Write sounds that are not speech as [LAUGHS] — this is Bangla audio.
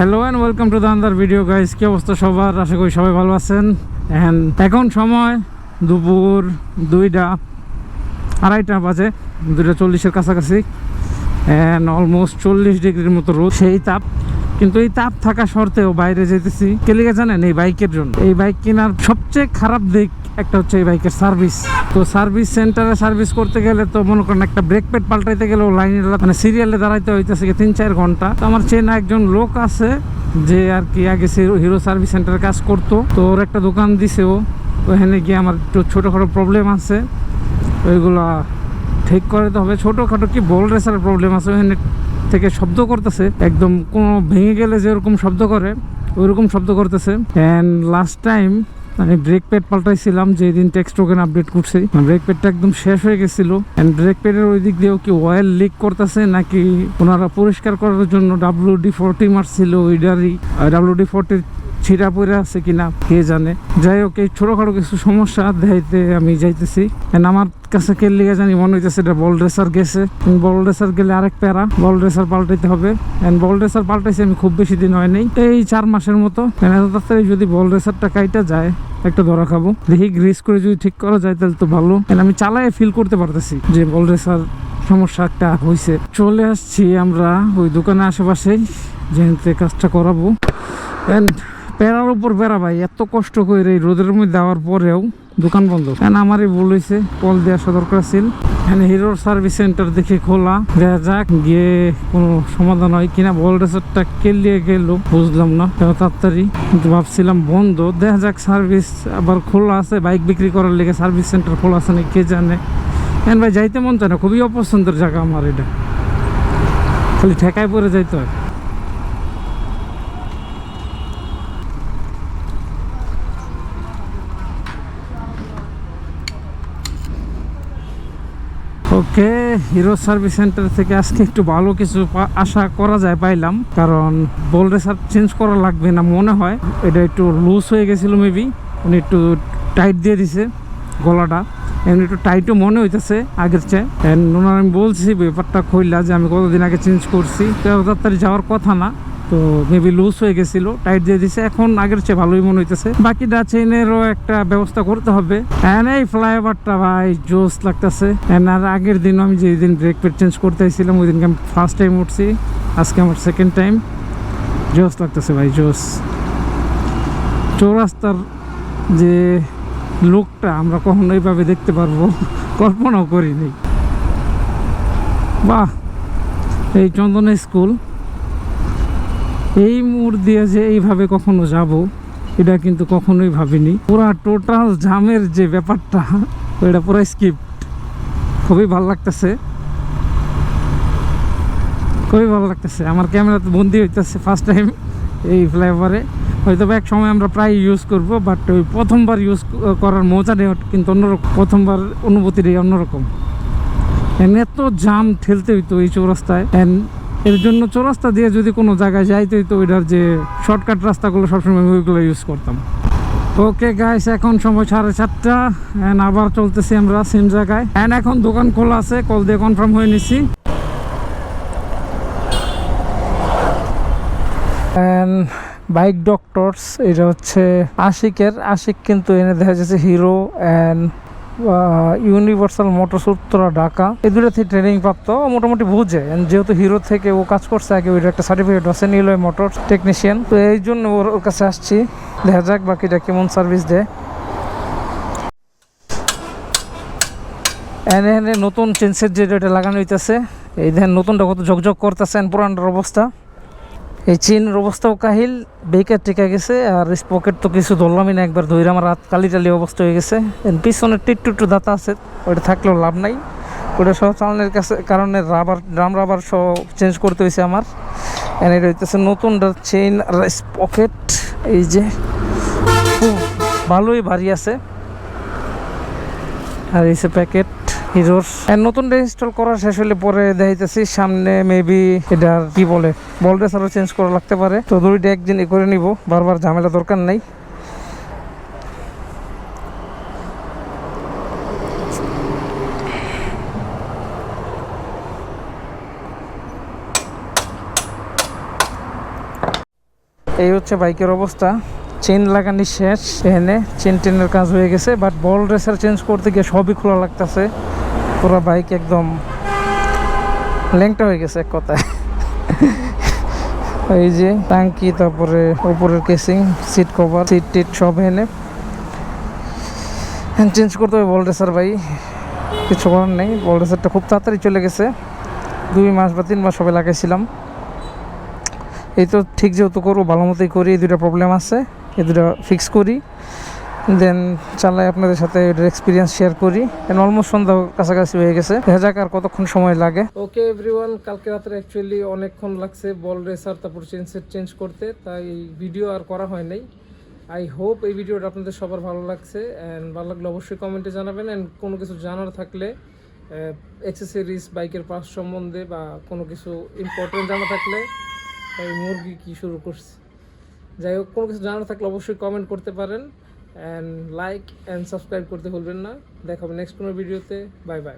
Hello and welcome to the video guys কি অবস্থা সবার? আশা করি সবাই ভালো আছেন। এখন সময় দুপুর দুইটা, আড়াইটা বাজে, দুইটা চল্লিশের কাছাকাছি। অ্যান্ড অলমোস্ট চল্লিশ ডিগ্রির মতো রোদ। সেই তাপ কিন্তু এই তাপ থাকা সত্ত্বেও বাইরে যেতেছি। কে লিগে জানেন এই বাইকের জন্য? এই বাইক কেনার সবচেয়ে খারাপ দিক একটা হচ্ছে এই বাইকের সার্ভিস। তো সার্ভিস সেন্টারে সার্ভিস করতে গেলে তো মনে করেন একটা ব্রেক প্যাড পাল্টাইতে গেলেও লাইনে মানে সিরিয়ালে দাঁড়াইতে হইতেছে তিন চার ঘণ্টা। তো আমার চেনা একজন লোক আছে যে আর কি আগে হিরো সার্ভিস সেন্টারে কাজ করতো। তো ওর একটা দোকান দিছে ও। ওখানে গিয়ে আমার একটু ছোটোখাটো প্রবলেম আছে। ওইগুলা ঠিক করাতে হবে। ছোটোখাটো কি বল রেসার প্রবলেম আছে? ওখানে থেকে শব্দ করতেছে। একদম কোনো ভেঙে গেলে যেরকম শব্দ করে, ওইরকম শব্দ করতেছে। অ্যান্ড লাস্ট টাইম আমি ব্রেক প্যাড পাল্টাইছিলাম, যেদিন টেক্সট টোকেন আপডেট করছি। ব্রেক প্যাডটা একদম শেষ হয়ে গেছিল। অ্যান্ড ব্রেক প্যাডের ওই দিক দিয়েও কি অয়েল লিক করতেছে, নাকি ওনারা পরিষ্কার করার জন্য ডাব্লিউ ডি ফোরটি মারছিল, ওইটারই ডাব্লিউ ডি ফোরটির ছিঁড়া পড়ে আছে কিনা কে জানে। যাই হোক, এই ছোটখাটো কিছু সমস্যা দেখাইতে আমি যাইতেছি। আমার কাছে কে লিগে জানি মনে হইতেছে এটা বল রেসার গেছে। বল রেসার গেলে আরেক প্যারা বল রেসার পাল্টাইতে হবে। এন্ড বল রেসার পাল্টাইছি আমি খুব বেশি দিন হয় নাই। এই চার মাসের মতো। যদি বল রেসারটা কাইটা যায়, একটা ধরা খাব। দেখি গ্রিস করে যদি ঠিক করা যায় তাহলে তো ভালো। আমি চালায় ফিল করতে পারতেছি যে বল রেসার সমস্যা একটা হয়েছে চলে আসছি আমরা ওই দোকানের আশেপাশেই যেহেতু কাজটা করাবো। এন্ড প্যারার উপর প্যারা ভাই, এত কষ্ট করে রোদের মধ্যে দেওয়ার পরেও দোকান বন্ধ। কেন আমারই ভুল হয়েছে, কল দিয়ে আসা দরকার ছিল। এখানে হিরোর সার্ভিস সেন্টার দেখে খোলা। দেখা যাক গিয়ে কোনো সমাধান হয় কিনা। রেসারটা কেলিয়ে গেল, বুঝলাম না। তাড়াতাড়ি কিন্তু ভাবছিলাম বন্ধ। দেখা যাক সার্ভিস আবার খোলা আছে, বাইক বিক্রি করার লেগে সার্ভিস সেন্টার খোলা আছে নাকি কে জানে। কেন ভাই, যাইতে মন চায় না, খুবই অপছন্দের জায়গা আমার এটা। খালি ঠেকায় পরে যাইতে হয়। ওকে, হিরো সার্ভিস সেন্টার থেকে আজকে একটু ভালো কিছু আশা করা যায় পাইলাম, কারণ বল রেসার চেঞ্জ করা লাগবে না মনে হয়। এটা একটু লুজ হয়ে গেছিল মেবি উনি একটু টাইট দিয়ে দিছে গলাটা। এমনি একটু টাইটও মনে হইতেছে আগের চেয়ে। ওনার আমি বলছি, ব্যাপারটা কইলা যে আমি কতদিন আগে চেঞ্জ করছি। তাড়াতাড়ি যাওয়ার কথা না। তো মেবি লুজ হয়ে গেছিল টাইট দিয়ে দিছে, এখন আগের চেয়ে ভালোই মনে হইতেছে। বাকিটা চেইনেরও একটা ব্যবস্থা করতে হবে। এন্ড এই ফ্লাইওভারটা ভাই, জোস লাগতেছে। এন্ড আর আগের দিন আমি যেদিন ব্রেক প্যাড চেঞ্জ করতে আসছিলাম ওই দিনকে আমি ফার্স্ট টাইম উঠছি। আজকে আমার সেকেন্ড টাইম জোস লাগতেছে ভাই, জোস। চৌরাস্তার যে লোকটা আমরা কখনো এইভাবে দেখতে পারব, [LAUGHS] কল্পনাও করিনি। বাহ! এই চন্দনা স্কুল। এই মোড় দিয়ে যে এইভাবে কখনো যাব, এটা কিন্তু কখনোই ভাবিনি। পুরা টোটাল জামের যে ব্যাপারটা ওইটা পুরো স্কিপ খুবই ভালো লাগতেছে। খুবই ভালো লাগতেছে। আমার ক্যামেরাতে বন্দি হইতেছে ফার্স্ট টাইম এই ফ্লাইওভারে হয়তো এক সময় আমরা প্রায় ইউজ করব বাট ওই প্রথমবার ইউজ করার মজা নেই কিন্তু অন্যরকম। প্রথমবার অনুভূতিটাই অন্যরকম। এত জাম ঠেলতে হইতো এই চৌরাস্তায়। অ্যান্ড এর জন্য চৌরাস্তা দিয়ে যদি কোনো জায়গায় যাইতে তো ওইটার যে শর্টকাট রাস্তাগুলো সবসময় ওইগুলো ইউজ করতাম। ওকে গাইস এখন সময় সাড়ে চারটা অ্যান্ড আবার চলতেছি আমরা সেম জায়গায়। অ্যান্ড এখন দোকান খোলা আছে কল দিয়ে কনফার্ম হয়ে নিছি। বাইক ডক্টরস এটা হচ্ছে আশিকের। আশিক কিন্তু এনে দেখা যাচ্ছে hero and universal motors Uttara Dhaka এই থেকে ট্রেনিং প্রাপ্ত, মোটামুটি বুঝে। যেহেতু হিরো থেকে ও কাজ করছে, আগে ওইটা একটা সার্টিফিকেট আছে নিলয় মোটর টেকনিশিয়ান তো এই জন্য ওর ওর কাছে আসছি। দেখা যাক বাকিটা কেমন সার্ভিস দেয়। এনে এনে নতুন চেন্সের যে এটা লাগানো হইতেছে। এই দেখেন, নতুনটা কত ঝকঝক করতেছে পুরানটার অবস্থা। এই চিনের অবস্থাও কাহিল, বেকার টিকা গেছে, আর পকেট তো কিছু ধরলামই না, একবার ধরে আমার হাত কালি টালি অবস্থা হয়ে গেছে। পিছনে টিট্টু একটু দাতা আছে ওটা থাকলেও লাভ নাই। ওটা সহ চালানোর কাছে, কারণে রাবার, ড্রাম রাবার সহ চেঞ্জ করতে হয়েছে আমার। এনে হইতেছে নতুন চেইন আর পকেট এই যে ভালোই ভারী আছে। আর এই প্যাকেট। হিরোর। আর নতুন ইনস্টল করা শেষ হলে পরে দেখাইতেছি, সামনে মেবি এটার কি বলে বল রেসারও চেঞ্জ করা লাগতে পারে। তো দুইটা একদিন এ করে নিব, বারবার ঝামেলা দরকার নাই। এই হচ্ছে বাইকের অবস্থা। চেন লাগানি শেষ, এখানে চেন টেনের কাজ হয়ে গেছে বাট বল রেসার চেঞ্জ করতে গিয়ে সবই খোলা লাগতেছে। পুরো বাইক একদম ল্যাংটা হয়ে গেছে এক কথায়। [LAUGHS] এই যে টাঙ্কি তারপরে উপরের কেসিং সিট কভার সিট টিট সব এনে। চেঞ্জ করতে হবে বল ভাই। কিছু করার নেই বল খুব তাড়াতাড়ি চলে গেছে। দুই মাস বা তিন মাস সবে লাগাইছিলাম। এই তো ঠিক যেহেতু করব, ভালো মতোই করি, এই দুটো প্রবলেম আছে। এই দুটো ফিক্স করি। দেন চালাই আপনাদের সাথে এটার এক্সপিরিয়েন্স শেয়ার করি। এন্ড অলমোস্ট সন্ধ্যা কাছাকাছি হয়ে গেছে। দেখা যাক আর কতক্ষণ সময় লাগে। ওকে এভরিওয়ান কালকে রাত্রে অ্যাকচুয়ালি অনেকক্ষণ লাগছে। বল রেসার তারপর চেঞ্জ চেঞ্জ করতে। তাই ভিডিও আর করা হয় নাই। আই হোপ এই ভিডিওটা আপনাদের সবার ভালো লাগছে। অ্যান্ড ভালো লাগলে অবশ্যই কমেন্টে জানাবেন। অ্যান্ড কোনো কিছু জানার থাকলে অ্যাক্সেসরিজ বাইকের পাস সম্বন্ধে বা কোনো কিছু ইম্পর্টেন্ট জানা থাকলে মুরগি কি শুরু করছে? যাই হোক, কোনো কিছু জানার থাকলে অবশ্যই কমেন্ট করতে পারেন। অ্যান্ড লাইক অ্যান্ড সাবস্ক্রাইব করতে ভুলবেন না। দেখাবো নেক্সট কোনো ভিডিওতে বাই বাই